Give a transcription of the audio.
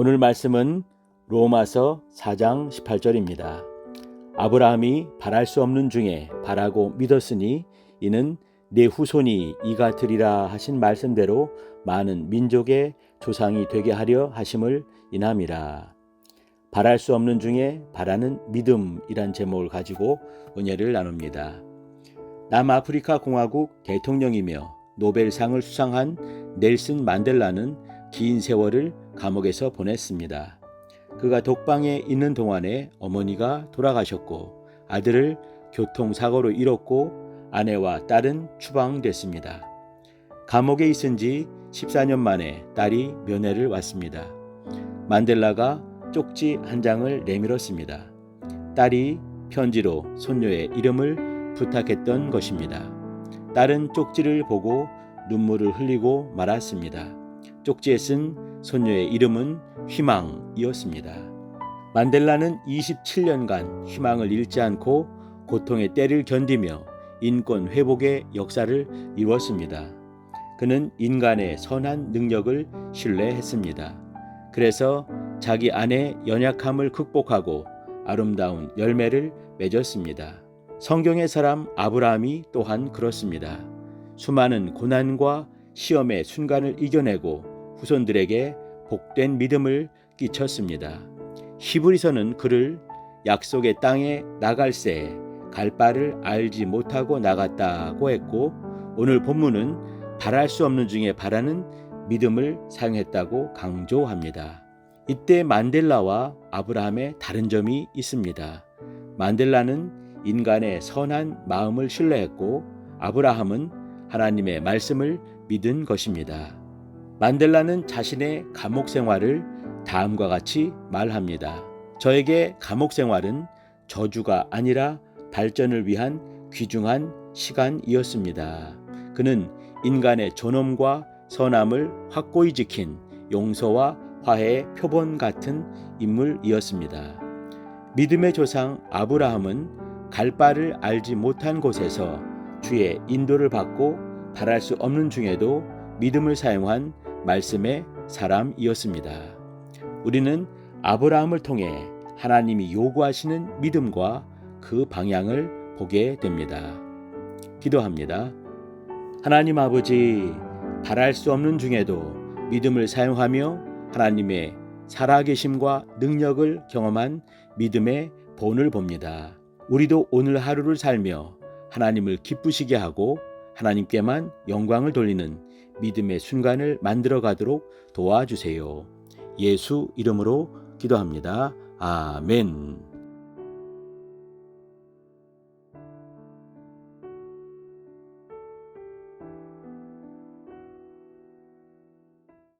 오늘 말씀은 로마서 4장 18절입니다. 아브라함이 바랄 수 없는 중에 바라고 믿었으니 이는 내 후손이 이가 되리라 하신 말씀대로 많은 민족의 조상이 되게 하려 하심을 인함이라. 바랄 수 없는 중에 바라는 믿음이란 제목을 가지고 은혜를 나눕니다. 남아프리카 공화국 대통령이며 노벨상을 수상한 넬슨 만델라는 긴 세월을 감옥에서 보냈습니다. 그가 독방에 있는 동안에 어머니가 돌아가셨고 아들을 교통사고로 잃었고 아내와 딸은 추방됐습니다. 감옥에 있은 지 14년 만에 딸이 면회를 왔습니다. 만델라가 쪽지 한 장을 내밀었습니다. 딸이 편지로 손녀의 이름을 부탁했던 것입니다. 딸은 쪽지를 보고 눈물을 흘리고 말았습니다. 쪽지에 쓴 손녀의 이름은 희망이었습니다. 만델라는 27년간 희망을 잃지 않고 고통의 때를 견디며 인권 회복의 역사를 이루었습니다. 그는 인간의 선한 능력을 신뢰했습니다. 그래서 자기 안의 연약함을 극복하고 아름다운 열매를 맺었습니다. 성경의 사람 아브라함이 또한 그렇습니다. 수많은 고난과 시험의 순간을 이겨내고 후손들에게 복된 믿음을 끼쳤습니다. 히브리서는 그를 약속의 땅에 나갈 새갈 바를 알지 못하고 나갔다고 했고 오늘 본문은 바랄 수 없는 중에 바라는 믿음을 사용했다고 강조합니다. 이때 만델라와 아브라함의 다른 점이 있습니다. 만델라는 인간의 선한 마음을 신뢰했고 아브라함은 하나님의 말씀을 믿은 것입니다. 만델라는 자신의 감옥 생활을 다음과 같이 말합니다. 저에게 감옥 생활은 저주가 아니라 발전을 위한 귀중한 시간이었습니다. 그는 인간의 존엄과 선함을 확고히 지킨 용서와 화해의 표본 같은 인물이었습니다. 믿음의 조상 아브라함은 갈 바를 알지 못한 곳에서 주의 인도를 받고 바랄 수 없는 중에도 믿음을 사용한 말씀의 사람이었습니다. 우리는 아브라함을 통해 하나님이 요구하시는 믿음과 그 방향을 보게 됩니다. 기도합니다. 하나님 아버지, 바랄 수 없는 중에도 믿음을 사용하며 하나님의 살아계심과 능력을 경험한 믿음의 본을 봅니다. 우리도 오늘 하루를 살며 하나님을 기쁘시게 하고 하나님께만 영광을 돌리는 믿음의 순간을 만들어 가도록 도와주세요. 예수 이름으로 기도합니다. 아멘.